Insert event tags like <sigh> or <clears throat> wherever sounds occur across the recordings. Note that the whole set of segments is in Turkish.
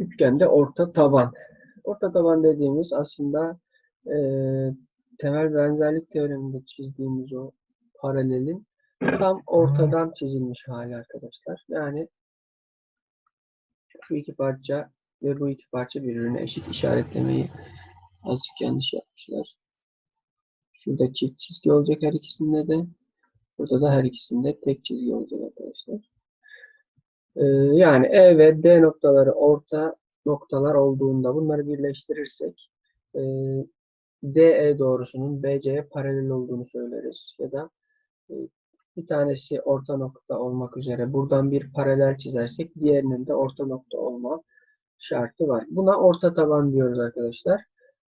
üçgende orta taban. Orta taban dediğimiz aslında e, temel benzerlik teoreminde çizdiğimiz o paralelin tam ortadan çizilmiş hali arkadaşlar. Yani şu iki parça ve bu iki parça birbirine eşit işaretlemeyi azıcık yanlış yapmışlar. Şurada çift çizgi olacak her ikisinde de. Burada da her ikisinde tek çizgi olacak arkadaşlar. Ee, yani E ve D noktaları orta noktalar olduğunda bunları birleştirirsek e, DE doğrusunun BC'ye paralel olduğunu söyleriz. Ya da e, bir tanesi orta nokta olmak üzere buradan bir paralel çizersek diğerinin de orta nokta olma şartı var. Buna orta taban diyoruz arkadaşlar.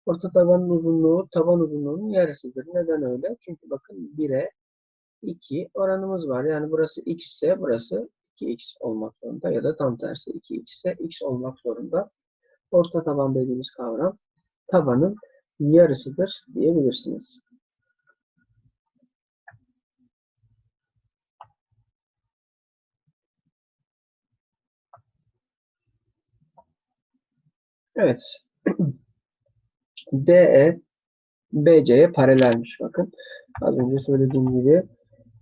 Orta tabanın uzunluğu taban uzunluğunun yarısıdır. Neden öyle? Çünkü bakın 1'e 2 oranımız var. Yani burası x ise burası 2x olmak zorunda ya da tam tersi 2x ise x olmak zorunda. Orta taban dediğimiz kavram tabanın yarısıdır diyebilirsiniz. Evet. <clears throat> DE BC'ye paralelmiş bakın. Az önce söylediğim gibi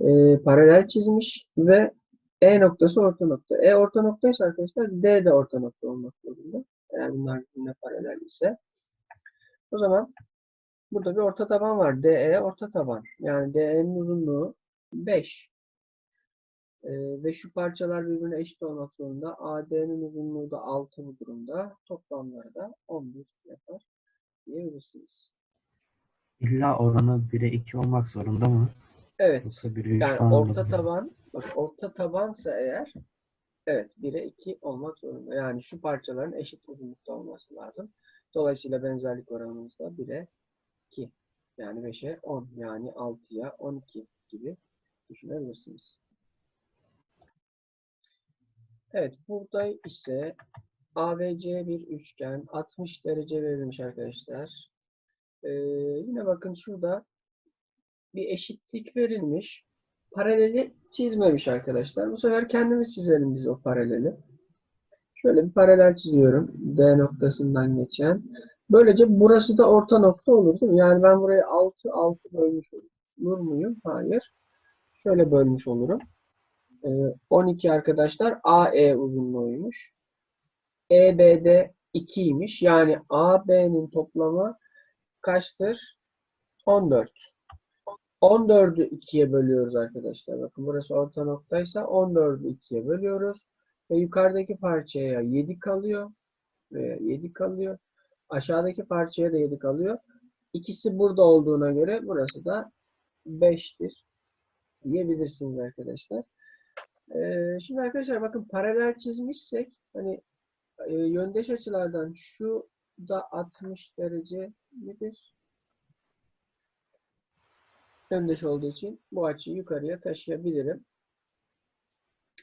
e, paralel çizmiş ve E noktası orta nokta. E orta noktaysa arkadaşlar D de orta nokta olmak zorunda. Eğer bunlar birbirine paralel ise. O zaman burada bir orta taban var. DE orta taban. Yani DE'nin uzunluğu 5. E, ve şu parçalar birbirine eşit olmak zorunda. AD'nin uzunluğu da 6 bu durumda. Toplamları da 11 yapar diyebilirsiniz. İlla oranı 1'e 2 olmak zorunda mı? Evet. Yoksa 1'e 3 Yani orta taban, bak orta tabansa eğer evet 1'e 2 olmak zorunda. Yani şu parçaların eşit uzunlukta olması lazım. Dolayısıyla benzerlik oranımız da 1'e 2. Yani 5'e 10. Yani 6'ya 12 gibi düşünebilirsiniz. Evet burada ise ABC bir üçgen 60 derece verilmiş arkadaşlar. Ee, yine bakın şurada bir eşitlik verilmiş. Paraleli çizmemiş arkadaşlar. Bu sefer kendimiz çizelim biz o paraleli. Şöyle bir paralel çiziyorum. D noktasından geçen. Böylece burası da orta nokta olur değil mi? Yani ben burayı 6 6 bölmüş olur muyum? Hayır. Şöyle bölmüş olurum. Ee, 12 arkadaşlar AE uzunluğuymuş. EBD 2'ymiş. Yani AB'nin toplamı kaçtır? 14. 14'ü 2'ye bölüyoruz arkadaşlar. Bakın burası orta noktaysa 14'ü 2'ye bölüyoruz. Ve yukarıdaki parçaya 7 kalıyor. Veya 7 kalıyor. Aşağıdaki parçaya da 7 kalıyor. İkisi burada olduğuna göre burası da 5'tir diyebilirsiniz arkadaşlar. Ee, şimdi arkadaşlar bakın paralel çizmişsek hani e, yöndeş açılardan şu da 60 derece midir? Yöndeş olduğu için bu açıyı yukarıya taşıyabilirim.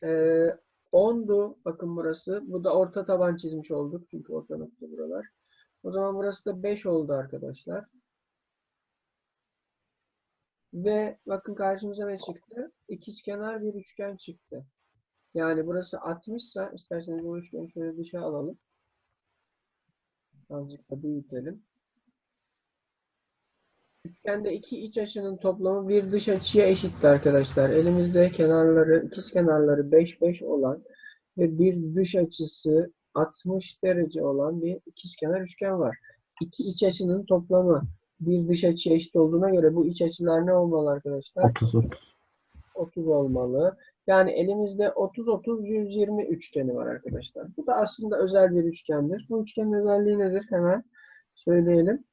Ee, 10'du. Bakın burası. Bu da orta taban çizmiş olduk. Çünkü orta nokta buralar. O zaman burası da 5 oldu arkadaşlar. Ve bakın karşımıza ne çıktı? İkizkenar bir üçgen çıktı. Yani burası 60 ise isterseniz bu üçgeni şöyle dışa alalım. Azıcık da büyütelim. Üçgende iki iç açının toplamı bir dış açıya eşitti arkadaşlar. Elimizde kenarları, ikiz kenarları 5 5 olan ve bir dış açısı 60 derece olan bir ikizkenar üçgen var. İki iç açının toplamı bir dış açıya eşit olduğuna göre bu iç açılar ne olmalı arkadaşlar? 30 30. 30 olmalı. Yani elimizde 30 30 120 üçgeni var arkadaşlar. Bu da aslında özel bir üçgendir. Bu üçgenin özelliği nedir? Hemen söyleyelim.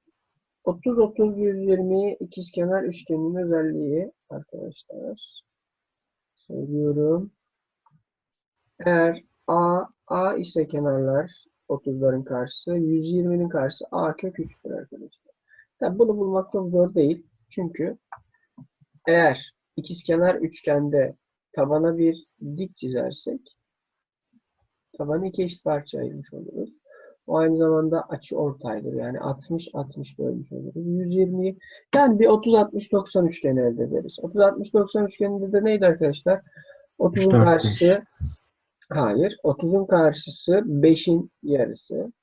30 30 120 ikizkenar üçgenin özelliği arkadaşlar. Söylüyorum. Eğer A A ise kenarlar 30'ların karşısı, 120'nin karşısı A kök 3'tür arkadaşlar. Tabi bunu bulmak çok zor değil. Çünkü eğer ikizkenar üçgende tabana bir dik çizersek tabanı iki eşit parçaya ayırmış oluruz. O aynı zamanda açı ortaydır. Yani 60 60 bölmüş oluruz. 120'yi yani bir 30 60 90 üçgeni elde ederiz. 30 60 90 üçgeninde de neydi arkadaşlar? 30'un Üçte karşısı Hayır. 30'un karşısı 5'in yarısı.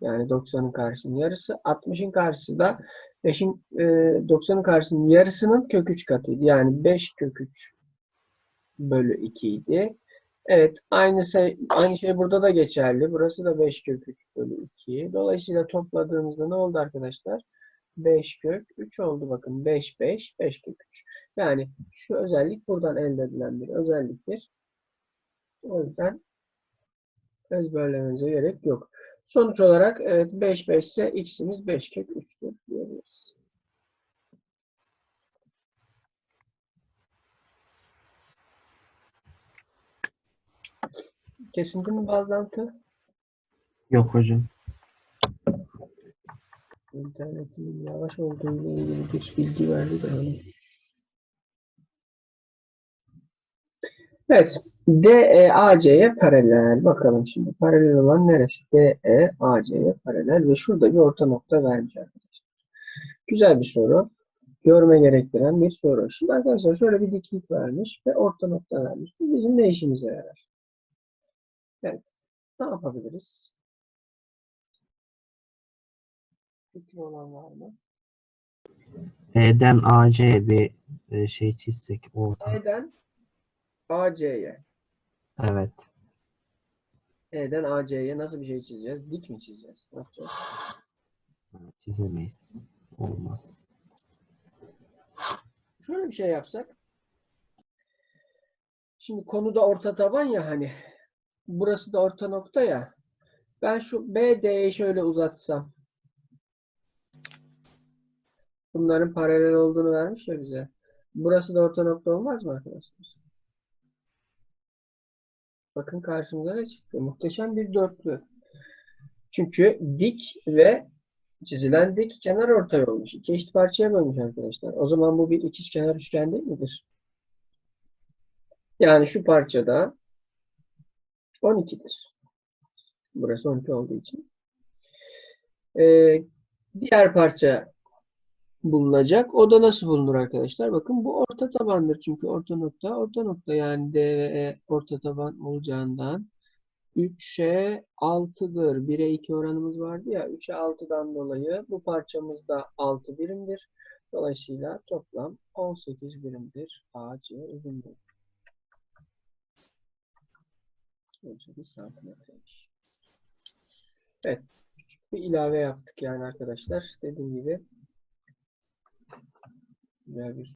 Yani 90'ın karşısının yarısı. 60'ın karşısı da 5'in e, 90'ın karşısının yarısının kök 3 katıydı. Yani 5 kök 3 bölü 2 idi. Evet. Aynı şey, aynı şey burada da geçerli. Burası da 5 kök 3 bölü 2. Dolayısıyla topladığımızda ne oldu arkadaşlar? 5 kök 3 oldu. Bakın 5 5 5 kök 3. Yani şu özellik buradan elde edilen bir özelliktir. O yüzden ezberlemenize gerek yok. Sonuç olarak evet 5 5 ise x'imiz 5 kök 3'tür diyebiliriz. Kesinti mi bağlantı? Yok hocam. İnternetimin yavaş olduğuyla ilgili bir bilgi verdi de hani. Evet. DE AC'ye paralel. Bakalım şimdi paralel olan neresi? DE AC'ye paralel ve şurada bir orta nokta vermiş arkadaşlar. Güzel bir soru. Görme gerektiren bir soru. Şimdi arkadaşlar şöyle bir diklik vermiş ve orta nokta vermiş. Bu bizim ne işimize yarar? Evet. Ne yapabiliriz? Fikri olan var mı? E'den AC'ye bir e, şey çizsek orta. E'den AC'ye. Evet. E'den AC'ye nasıl bir şey çizeceğiz? Dik mi çizeceğiz? Ne yapacağız? Çizemeyiz. Olmaz. Şöyle bir şey yapsak. Şimdi konuda orta taban ya hani. Burası da orta nokta ya. Ben şu BD'yi şöyle uzatsam. Bunların paralel olduğunu vermiş ya bize. Burası da orta nokta olmaz mı arkadaşlar? Bakın karşımıza ne çıktı? Muhteşem bir dörtlü. Çünkü dik ve çizilen dik kenar ortay olmuş. İki eşit parçaya bölmüş arkadaşlar. O zaman bu bir ikizkenar üçgen değil midir? Yani şu parçada 12'dir. Burası 12 olduğu için. Ee, diğer parça bulunacak. O da nasıl bulunur arkadaşlar? Bakın bu orta tabandır. Çünkü orta nokta orta nokta yani D ve E orta taban olacağından 3'e 6'dır. 1'e 2 oranımız vardı ya. 3'e 6'dan dolayı bu parçamız da 6 birimdir. Dolayısıyla toplam 18 birimdir. AC uzunluğu. 18 santimetreymiş. Evet. Küçük bir ilave yaptık yani arkadaşlar. Dediğim gibi güzel bir